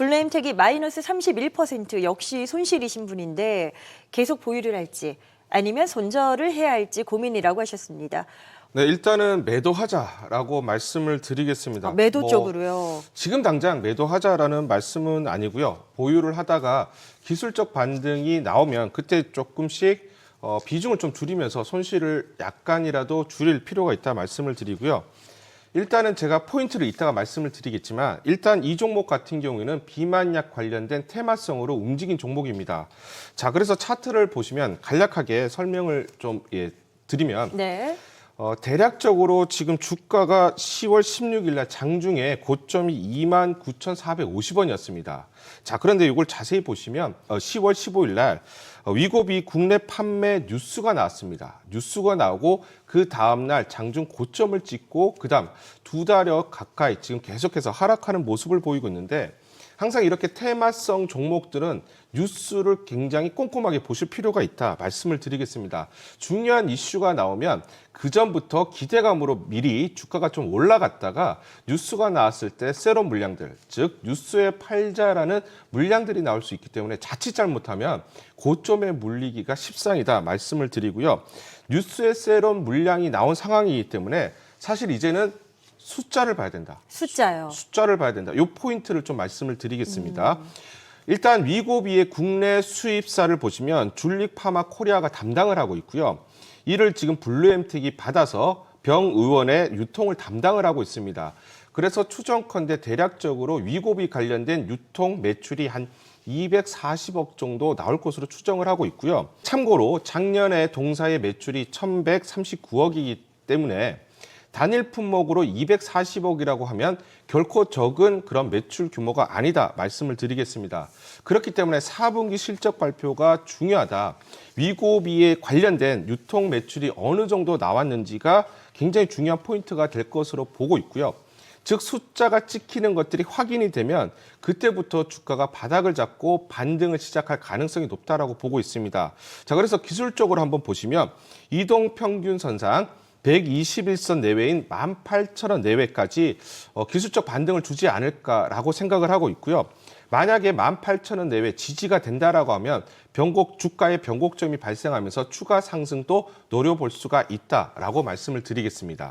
블루엠텍이 마이너스 31% 역시 손실이신 분인데 계속 보유를 할지 아니면 손절을 해야 할지 고민이라고 하셨습니다. 네, 일단은 매도하자라고 말씀을 드리겠습니다. 아, 매도 뭐 쪽으로요. 지금 당장 매도하자라는 말씀은 아니고요. 보유를 하다가 기술적 반등이 나오면 그때 조금씩 어, 비중을 좀 줄이면서 손실을 약간이라도 줄일 필요가 있다 말씀을 드리고요. 일단은 제가 포인트를 이따가 말씀을 드리겠지만 일단 이 종목 같은 경우에는 비만약 관련된 테마성으로 움직인 종목입니다. 자, 그래서 차트를 보시면 간략하게 설명을 좀 예, 드리면 네. 어, 대략적으로 지금 주가가 10월 16일 날 장중에 고점이 29,450원이었습니다. 자, 그런데 이걸 자세히 보시면 어, 10월 15일 날 어, 위고비 국내 판매 뉴스가 나왔습니다. 뉴스가 나오고 그 다음 날 장중 고점을 찍고 그다음 두 달여 가까이 지금 계속해서 하락하는 모습을 보이고 있는데 항상 이렇게 테마성 종목들은 뉴스를 굉장히 꼼꼼하게 보실 필요가 있다 말씀을 드리겠습니다. 중요한 이슈가 나오면 그 전부터 기대감으로 미리 주가가 좀 올라갔다가 뉴스가 나왔을 때 세럼 물량들, 즉 뉴스에 팔자라는 물량들이 나올 수 있기 때문에 자칫 잘못하면 고점에 물리기가 십상이다 말씀을 드리고요. 뉴스에 세럼 물량이 나온 상황이기 때문에 사실 이제는 숫자를 봐야 된다. 숫자요. 숫자를 봐야 된다. 요 포인트를 좀 말씀을 드리겠습니다. 일단 위고비의 국내 수입사를 보시면 줄릭 파마 코리아가 담당을 하고 있고요. 이를 지금 블루엠텍이 받아서 병 의원의 유통을 담당을 하고 있습니다. 그래서 추정컨대 대략적으로 위고비 관련된 유통 매출이 한 240억 정도 나올 것으로 추정을 하고 있고요. 참고로 작년에 동사의 매출이 1,139억이기 때문에 단일 품목으로 240억이라고 하면 결코 적은 그런 매출 규모가 아니다 말씀을 드리겠습니다. 그렇기 때문에 4분기 실적 발표가 중요하다. 위고비에 관련된 유통 매출이 어느 정도 나왔는지가 굉장히 중요한 포인트가 될 것으로 보고 있고요. 즉 숫자가 찍히는 것들이 확인이 되면 그때부터 주가가 바닥을 잡고 반등을 시작할 가능성이 높다라고 보고 있습니다. 자, 그래서 기술적으로 한번 보시면 이동 평균 선상 121선 내외인 18,000원 내외까지 어, 기술적 반등을 주지 않을까라고 생각을 하고 있고요. 만약에 18,000원 내외 지지가 된다라고 하면 변곡 주가의 변곡점이 발생하면서 추가 상승도 노려볼 수가 있다라고 말씀을 드리겠습니다.